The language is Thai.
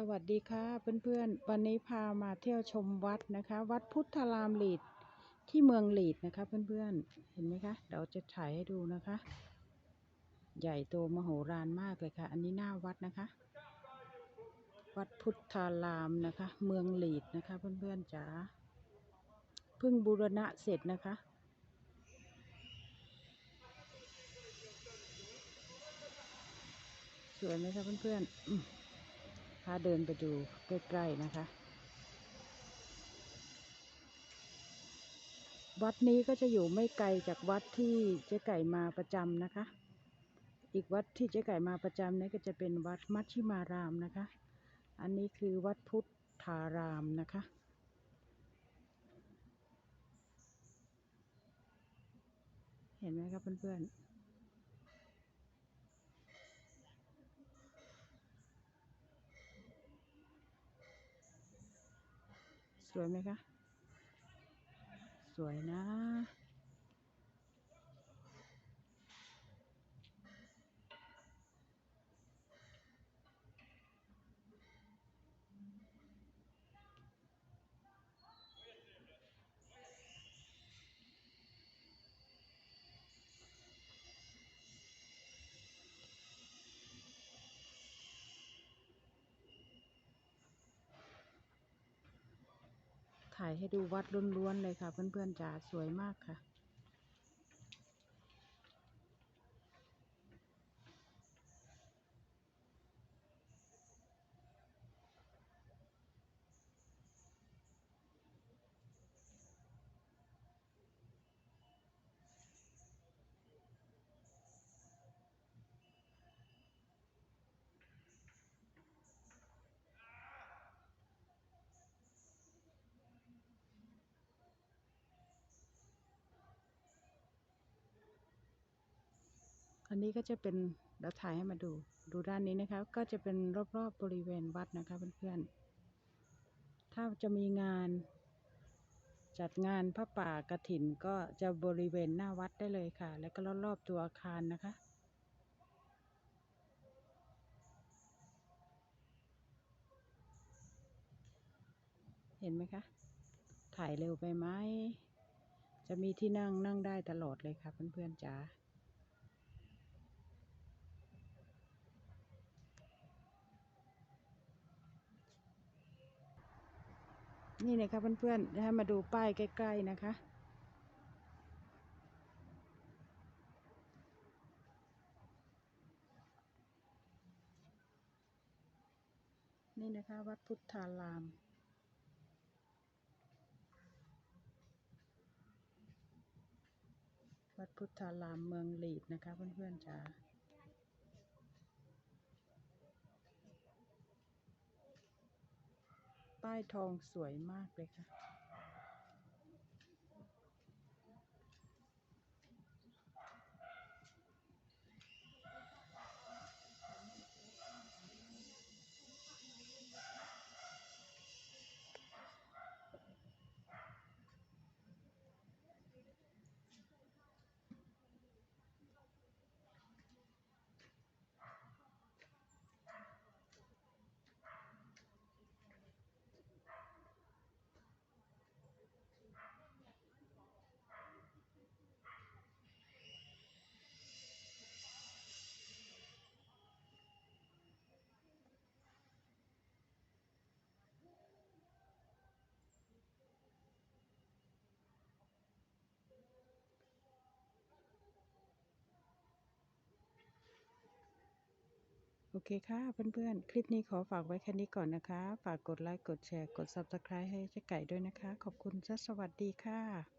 สวัสดีค่ะเพื่อนๆ วันนี้พามาเที่ยวชมวัดนะคะ วัดพุทธารามลีดที่เมืองลีดนะคะ เพื่อนๆ เห็นไหมคะเดี๋ยวจะถ่ายให้ดูนะคะ ใหญ่โตมโหฬารมากเลยค่ะ อันนี้หน้าวัดนะคะ วัดพุทธารามนะคะ เมืองลีดนะคะ เพื่อนๆจ๋าเพิ่งบูรณะเสร็จนะคะสวยไหมคะเพื่อนๆ เดินไปดูใกล้ๆนะคะ วัดนี้ก็จะอยู่ไม่ไกลจากวัดที่เจ๊ไก่มาประจำนะคะ อีกวัดที่เจ๊ไก่มาประจำนี่ก็จะเป็นวัดมัชชิมารามนะคะ อันนี้คือวัดพุทธารามนะคะเห็นไหมครับเพื่อนๆ สวยไหมคะ สวยนะายให้ดูวัดล้วนๆเลยค่ะ เพื่อนๆจ๋าสวยมากค่ะ นนี้ก็จะเป็นเดี๋ยวถ่ายให้มาดู ดูด้านนี้นะคะ ก็จะเป็นรอบๆบบริเวณวัดนะคะเพื่อนๆ ถ้าจะมีงาน จัดงานพระป่ากระถินก็จะบริเวณหน้าวัดได้เลยค่ะ แล้วก็รอบๆตัวอาคารนะคะเห็นไหมคะ ถ่ายเร็วไปไหม จะมีที่นั่งนั่งได้ตลอดเลยค่ะเพื่อนๆจ๋า นี่นะคะเพื่อนๆให้มาดูป้ายใกล้ ๆ นะคะนี่นะคะวัดพุทธาราม วัดพุทธารามเมืองลีดนะคะเพื่อนๆจ๋า ป้ายทองสวยมากเลยค่ะ โอเคค่ะเพื่อนๆ คลิปนี้ขอฝากไว้แค่นี้ก่อนนะคะ ฝากกดไลค์ กดแชร์ กด Subscribe ให้เจ๊ไก่ด้วยนะคะ ขอบคุณจ้าสวัสดีค่ะ